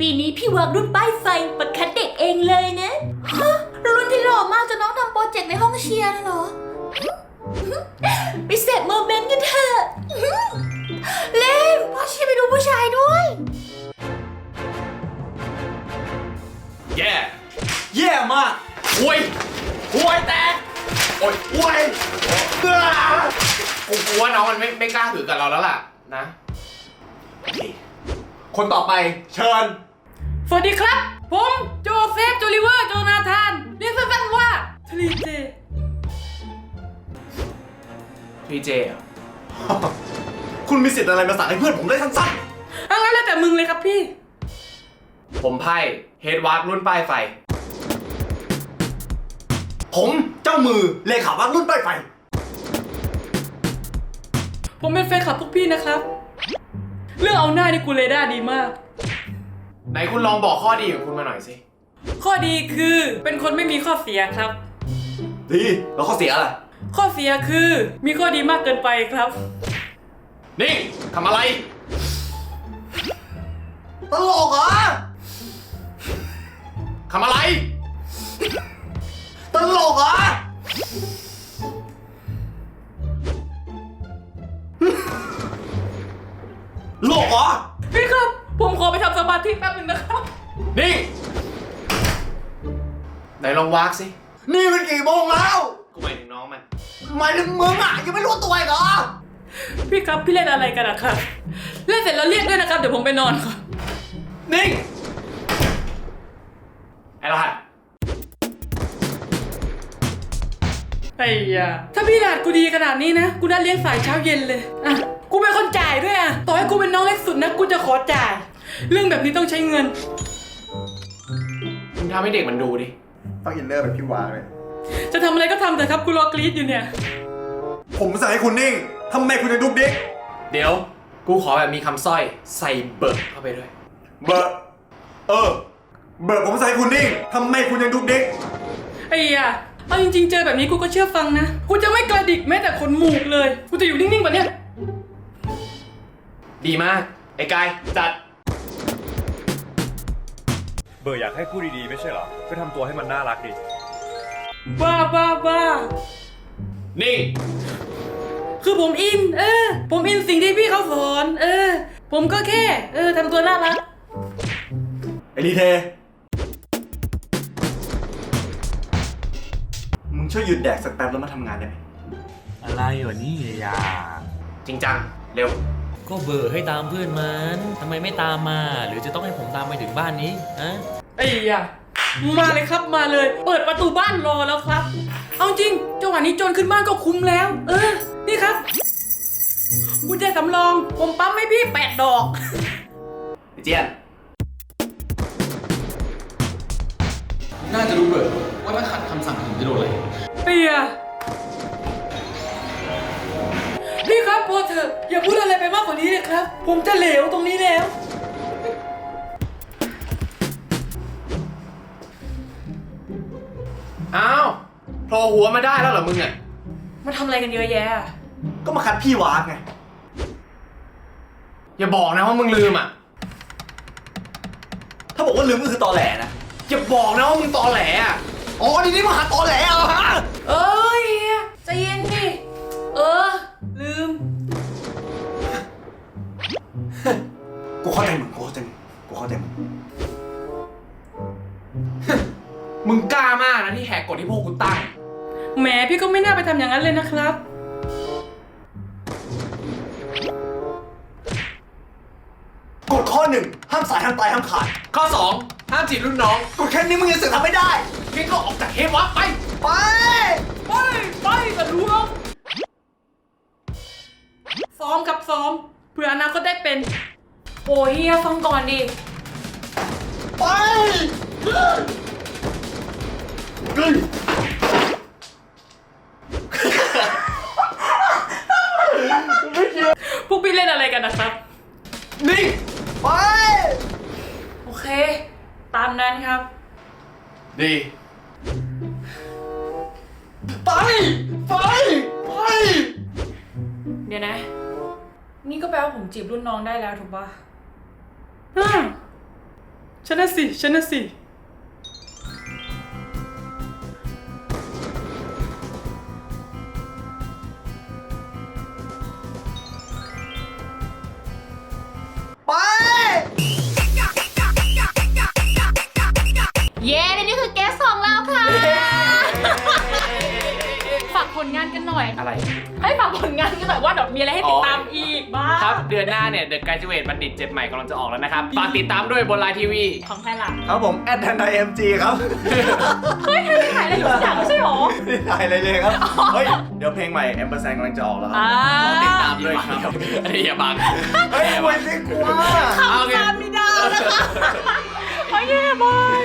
ปีนี้พี่วางรุ่นป้ายไฟประคัดเด็กเองเลยนะฮะรุ่นที่หล่อมากจนน้องทำโปรเจกต์ในห้องเชียร์น่ะเหรอ ไปเสพโมเมนต์กันเถอะเล่นพ่อเชียร์ไปดูผู้ชายด้วย แย่ แย่มากห่วยห่วยแตกโอ้ยห่วยเอ้อกูกลัวน้องมันไม่ไม่กล้าถือกับเราแล้วล่ะนะโอเคคนต่อไปเชิญ สวัสดีครับ ผมโจเซฟโจลิเวอร์ โจนาธาน เรียกสั้นๆว่าทรีเจพีเจเหรอคุณมีสิทธิ์อะไรมาสั่งให้เพื่อนผมได้สั้นเอางั้นแล้วแต่มึงเลยครับพี่ ผมไพ่เฮดวาร์รุ่นป้ายไฟ ๆ ผมเจ้ามือเลขาวัดรุ่นป้ายไฟ ผมเป็นแฟนคลับพวกพี่นะครับ เรื่องเอาหน้านี่กูเรดาร์ดีมาก ไหนคุณลองบอกข้อดีของคุณมาหน่อยสิ ข้อดีคือเป็นคนไม่มีข้อเสียครับ ดีแล้วเขาเสียอะไร ข้อเสียคือมีข้อดีมากเกินไปครับ นี่ทำอะไร ตลกเหรอทำอะไร ตลกเหรอโลกเหรอ มาธิแป๊บหนึงนะครับ นี่ ไหนลองวากสิ นี่มันกี่โมงแล้วกูหมายถึงน้องมัน หมายถึงมึงอะยังไม่รู้ตัวอีกเหรอ พี่ครับพี่เล่นอะไรกันนะครับ เล่นเสร็จแล้วเรียกด้วยนะครับ เดี๋ยวผมไปนอนก่อนนิ่งไอ้รหัส ไอ้ยาถ้าพี่หลาดกูดีขนาดนี้นะ กูน่าเลี้ยงสายเช้าเย็นเลย อะ กูเป็นคนจ่ายด้วยอะต่อให้กูเป็นน้องเล็กสุดนะ กูจะขอจ่าย เรื่องแบบนี้ต้องใช้เงิน มึงทำให้เด็กมันดูดิ ต้องอินเนอร์แบบพี่วางเลย จะทำอะไรก็ทำแต่ครับกูรอกรี๊ดอยู่เนี่ย ผมสั่งให้คุณนิ่งทำไมคุณยังดุกดิกเดี๋ยว กูขอแบบมีคำสร้อยใส่เบิกเข้าไปด้วย เบอร์เออ เบอร์ผมสั่งให้คุณนิ่งทำไมคุณยังดุกดิกไอ้ยาเอาจริงๆเจอแบบนี้กูก็เชื่อฟังนะ กูจะไม่กระดิกแม้แต่ขนหมูกเลย กูจะอยู่นิ่งๆแบบเนี้ย ดีมาก ไอ้กายจัด เบอร์อยากให้พูดดีๆไม่ใช่เหรอ ก็ทำตัวให้มันน่ารักดิ บ้าบ้าบ้านิ่งคือผมอิน เออ ผมอินสิ่งที่พี่เขาสอน เออ ผมก็แค่ เออทำตัวน่ารัก ไอ้ดีเท มึงช่วยหยุดแดกสักแป๊บแล้วมาทำงานได้ไหมอะไรวะนี่อย่าจริงจัง เร็ว ก็เบอร์ให้ตามเพื่อนมันทำไมไม่ตามมา หรือจะต้องให้ผมตามไปถึงบ้านนี้ฮะไอ้ยามาเลยครับมาเลย เปิดประตูบ้านรอแล้วครับ เอาจริงจังหวะนี้โจรขึ้นบ้านก็คุ้มแล้ว เออ นี่ครับกุญแจสำรอง ผมปั๊มให้พี่แปดดอกไอ้เจียนน่าจะรู้เบิกว่าถ้าขัดคำสั่งถึงจะโดนอะไรเปีย อเถอะอย่าพูดอะไรไปมากกว่านี้เลยครับ ผมจะเหลวตรงนี้แล้ว อ้าวโผล่หัวมาได้แล้วเหรอมึงอะมาทำอะไรกันเยอะแยะอะก็มาคัดพี่วากไง อย่าบอกนะว่ามึงลืมอะ ถ้าบอกว่าลืมก็คือตอแหลนะ อย่าบอกนะว่ามึงตอแหลอะ อ๋อนี่นี่มาหาตอแหลเหรอฮะเอ้ย กูเข้าใจมึงกูเข้าใจมึงกูเข้าใจมึง มึงกล้ามากนะที่แหกกฎที่พวกกูตั้ง แหมพี่ก็ไม่น่าไปทำอย่างนั้นเลยนะครับ กฎข้อหนึ่งห้ามสายห้ามตายห้ามขาดข้อ2ห้ามจีบรุ่นน้องกฎแค่นี้มึงยังเสือกทำไม่ได้ งั้นก็ออกจากเฮวับไป ไป ไป ไปกันรวมซ้อมกับซ้อมเผื่ออนาคตได้เป็น โอ้ยเฮียฟังก่อนดิ ไปเฮ้ยเฮ้ยพวกพี่เล่นอะไรกันนะครับนิ่งไป โอเค ตามนั้นครับ ดี ไป ไป ไป เดี๋ยวนะ นี่ก็แปลว่าผมจีบรุ่นน้องได้แล้วถูกปะ อืมฉันน่ะสิ ฉันน่ะสิ งานกันหน่อย อะไร ให้ฝากผลงานกันหน่อยว่าเดี๋ยวมีอะไรให้ติดตามอีกบ้างครับ เดือนหน้าเนี่ย The Graduate บัณฑิตเจ็ดใหม่กำลังจะออกแล้วนะครับ ฝากติดตามด้วยบนไลน์ทีวี ของใครล่ะครับผมแอดทันไดเอ็มจีครับเฮ้ยให้ไปถ่ายอะไรอยู่สักอย่างไม่ใช่หรอไม่ได้ถ่ายอะไรเลยครับ เฮ้ย เดี๋ยวเพลงใหม่แอมเปอร์แซนกำลังจะออกแล้วครับอ่าติดตามด้วยครับอันนี้อย่าบังเฮ้ยไม่ได้กลัวเอาโอเคตามไม่ได้นะคะโอเคบาย